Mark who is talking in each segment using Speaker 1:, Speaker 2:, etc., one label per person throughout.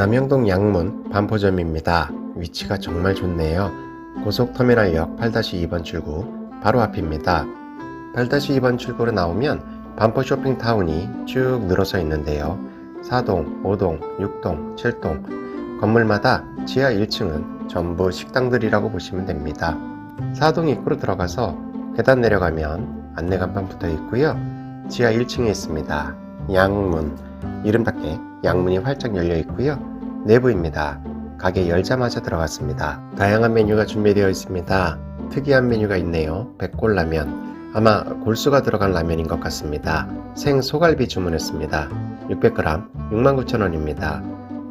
Speaker 1: 남영동 양문 반포점입니다. 위치가 정말 좋네요. 고속터미널역 8-2번 출구 바로 앞입니다. 8-2번 출구로 나오면 반포 쇼핑타운이 쭉 늘어서 있는데요. 4동, 5동, 6동, 7동 건물마다 지하 1층은 전부 식당들이라고 보시면 됩니다. 4동 입구로 들어가서 계단 내려가면 안내 간판 붙어 있고요. 지하 1층에 있습니다. 양문 이름답게 양문이 활짝 열려 있고요. 내부입니다. 가게 열자마자 들어갔습니다. 다양한 메뉴가 준비되어 있습니다. 특이한 메뉴가 있네요. 백골라면. 아마 골수가 들어간 라면인 것 같습니다. 생 소갈비 주문했습니다. 600g 69,000원입니다.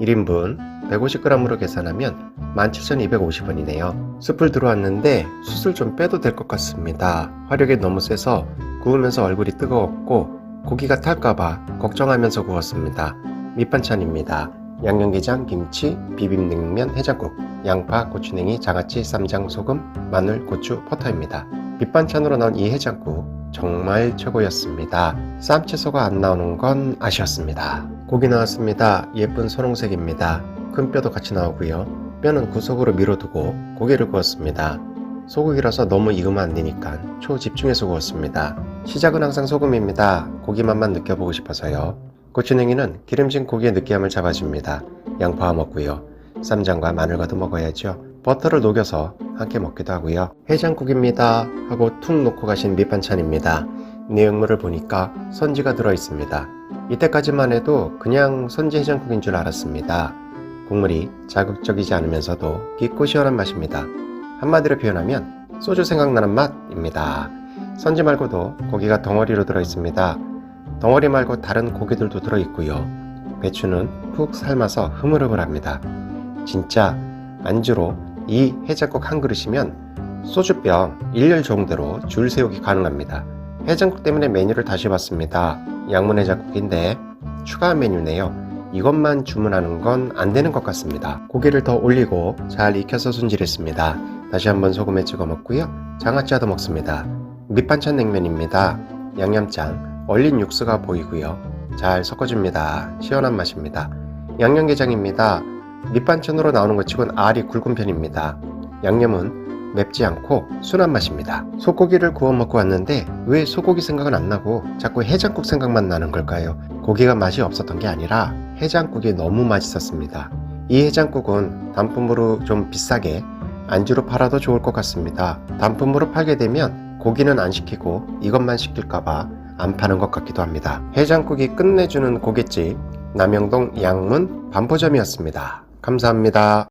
Speaker 1: 1인분 150g으로 계산하면 17,250원이네요. 숯불 들어왔는데 숯을 좀 빼도 될 것 같습니다. 화력이 너무 세서 구우면서 얼굴이 뜨거웠고 고기가 탈까봐 걱정하면서 구웠습니다. 밑반찬입니다. 양념게장, 김치, 비빔냉면, 해장국, 양파, 고추냉이, 장아찌, 쌈장, 소금, 마늘, 고추, 버터입니다. 밑반찬으로 나온 이 해장국 정말 최고였습니다. 쌈 채소가 안 나오는 건 아쉬웠습니다. 고기 나왔습니다. 예쁜 선홍색입니다. 큰 뼈도 같이 나오고요. 뼈는 구석으로 밀어두고 고기를 구웠습니다. 소고기라서 너무 익으면 안 되니까 초 집중해서 구웠습니다. 시작은 항상 소금입니다. 고기 맛만 느껴보고 싶어서요. 고추냉이는 기름진 고기의 느끼함을 잡아줍니다. 양파와 먹고요. 쌈장과 마늘과도 먹어야죠. 버터를 녹여서 함께 먹기도 하고요. 해장국입니다. 하고 툭 놓고 가신 밑반찬입니다. 내용물을 보니까 선지가 들어 있습니다. 이때까지만 해도 그냥 선지 해장국인 줄 알았습니다. 국물이 자극적이지 않으면서도 깊고 시원한 맛입니다. 한마디로 표현하면 소주 생각나는 맛입니다. 선지 말고도 고기가 덩어리로 들어 있습니다. 덩어리 말고 다른 고기들도 들어 있고요. 배추는 푹 삶아서 흐물흐물합니다. 진짜 안주로 이 해장국 한 그릇이면 소주병 1열 정도로 줄 세우기 가능합니다. 해장국 때문에 메뉴를 다시 봤습니다. 양문 해장국인데 추가한 메뉴네요. 이것만 주문하는 건 안 되는 것 같습니다. 고기를 더 올리고 잘 익혀서 손질했습니다. 다시 한번 소금에 찍어 먹고요. 장아찌도 먹습니다. 밑반찬 냉면입니다. 양념장, 얼린 육수가 보이고요. 잘 섞어줍니다. 시원한 맛입니다. 양념게장입니다. 밑반찬으로 나오는 것 치곤 알이 굵은 편입니다. 양념은 맵지 않고 순한 맛입니다. 소고기를 구워 먹고 왔는데 왜 소고기 생각은 안 나고 자꾸 해장국 생각만 나는 걸까요? 고기가 맛이 없었던 게 아니라 해장국이 너무 맛있었습니다. 이 해장국은 단품으로 좀 비싸게 안주로 팔아도 좋을 것 같습니다. 단품으로 팔게 되면 고기는 안 시키고 이것만 시킬까봐 안 파는 것 같기도 합니다. 해장국이 끝내주는 고깃집 남영동 양문 반포점이었습니다. 감사합니다.